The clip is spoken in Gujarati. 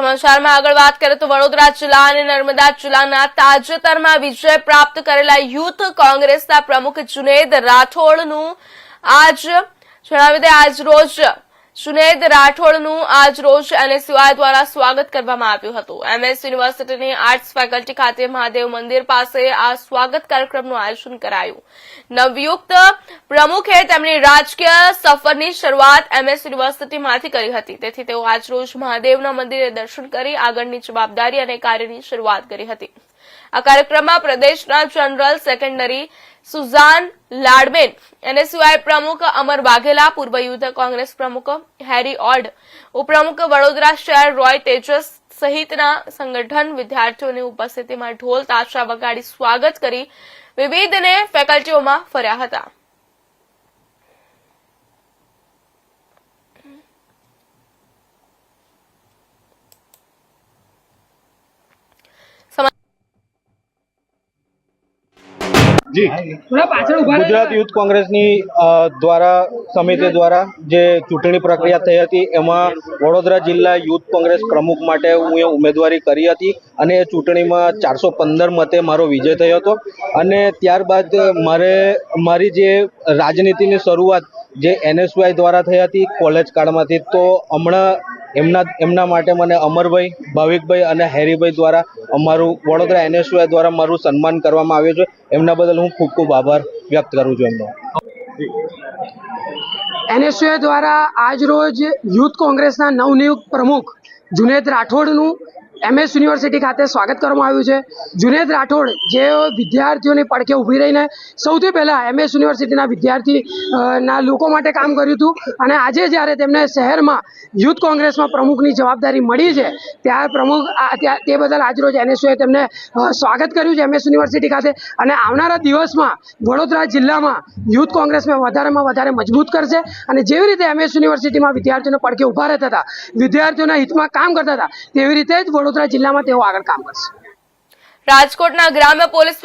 સમાચારમાં આગળ વાત કરીએ તો વડોદરા જિલ્લા અને નર્મદા જિલ્લાના તાજેતરમાં વિજય પ્રાપ્ત કરેલા યુથ કોંગ્રેસના પ્રમુખ જુનેદ રાઠોડનું આજ જણાવી દે, આજ રોજ જુનેદ રાઠોડનું આજ રોજ એનએસયુઆઈ દ્વારા સ્વાગત કરવામાં આવ્યું હતું. એમએસ યુનિવર્સિટીની આર્ટ્સ ફેકલ્ટી ખાતે મહાદેવ મંદિર પાસે આ સ્વાગત કાર્યક્રમનું આયોજન કરાયું. નવયુક્ત પ્રમુખે તેમની રાજકીય સફરની શરૂઆત એમએસ યુનિવર્સિટીમાંથી કરી હતી. તેથી તેઓ આજ રોજ મહાદેવના મંદિરે દર્શન કરી આગળની જવાબદારી અને કાર્યની શરૂઆત કરી હતી. આ કાર્યક્રમમાં પ્રદેશના general secretary Suzanne Ladben NSUI પ્રમુખ અમર વાઘેલા, પૂર્વ યુથ કોંગ્રેસ પ્રમુખ હેરી ઓડ, ઉપપ્રમુખ વડોદરા શહેર રોય તેજસ સહિતના સંગઠન વિદ્યાર્થીઓની ઉપસ્થિતિમાં ઢોલ તાશા વગાડી સ્વાગત કરી વિવિધને ફેકલ્ટીઓમાં ફર્યા હતા. ગુજરાત યુથ કોંગ્રેસની દ્વારા સમિતિ દ્વારા જે ચૂંટણી પ્રક્રિયા થઈ હતી એમાં વડોદરા જિલ્લા યુથ કોંગ્રેસ પ્રમુખ માટે હું એ ઉમેદવારી કરી હતી અને એ ચૂંટણીમાં ચારસો પંદર મતે મારો વિજય થયો હતો. અને ત્યારબાદ મારે મારી જે રાજનીતિની શરૂઆત જે એનએસવાય દ્વારા થઈ હતી કોલેજ કાળમાંથી તો હમણાં એમના એમના માટે મને અમરભાઈ, ભાવિકભાઈ અને હેરીભાઈ દ્વારા અમારું વડોદરા એનએસયુઆઈ દ્વારા મારું સન્માન કરવામાં આવ્યું છે. એમના બદલ હું ખૂબ ખૂબ આભાર વ્યક્ત કરું છું એમનો. એનએસયુઆઈ દ્વારા આજરોજ યુથ કોંગ્રેસના નવનિયુક્ત પ્રમુખ જુનેદ રાઠોડનું એમએસ યુનિવર્સિટી ખાતે સ્વાગત કરવામાં આવ્યું છે. જુનેદ રાઠોડ, જે વિદ્યાર્થીઓની પડખે ઊભી રહીને સૌથી પહેલાં એમએસ યુનિવર્સિટીના વિદ્યાર્થી લોકો માટે કામ કર્યું હતું અને આજે જ્યારે તેમને શહેરમાં યુથ કોંગ્રેસમાં પ્રમુખની જવાબદારી મળી છે ત્યાં પ્રમુખ તે બદલ આજરોજ એનએસયુએ તેમને સ્વાગત કર્યું છે એમએસ યુનિવર્સિટી ખાતે અને આવનારા દિવસમાં વડોદરા જિલ્લામાં યુથ કોંગ્રેસને વધારેમાં વધારે મજબૂત કરશે અને જેવી રીતે એમએસ યુનિવર્સિટીમાં વિદ્યાર્થીઓને પડખે ઊભા રહેતા હતા, વિદ્યાર્થીઓના હિતમાં કામ કરતા હતા, તેવી રીતે જ વડોદરા જિલ્લામાં તેઓ આગળ કામ કરશે. રાજકોટના ગ્રામ્ય પોલીસ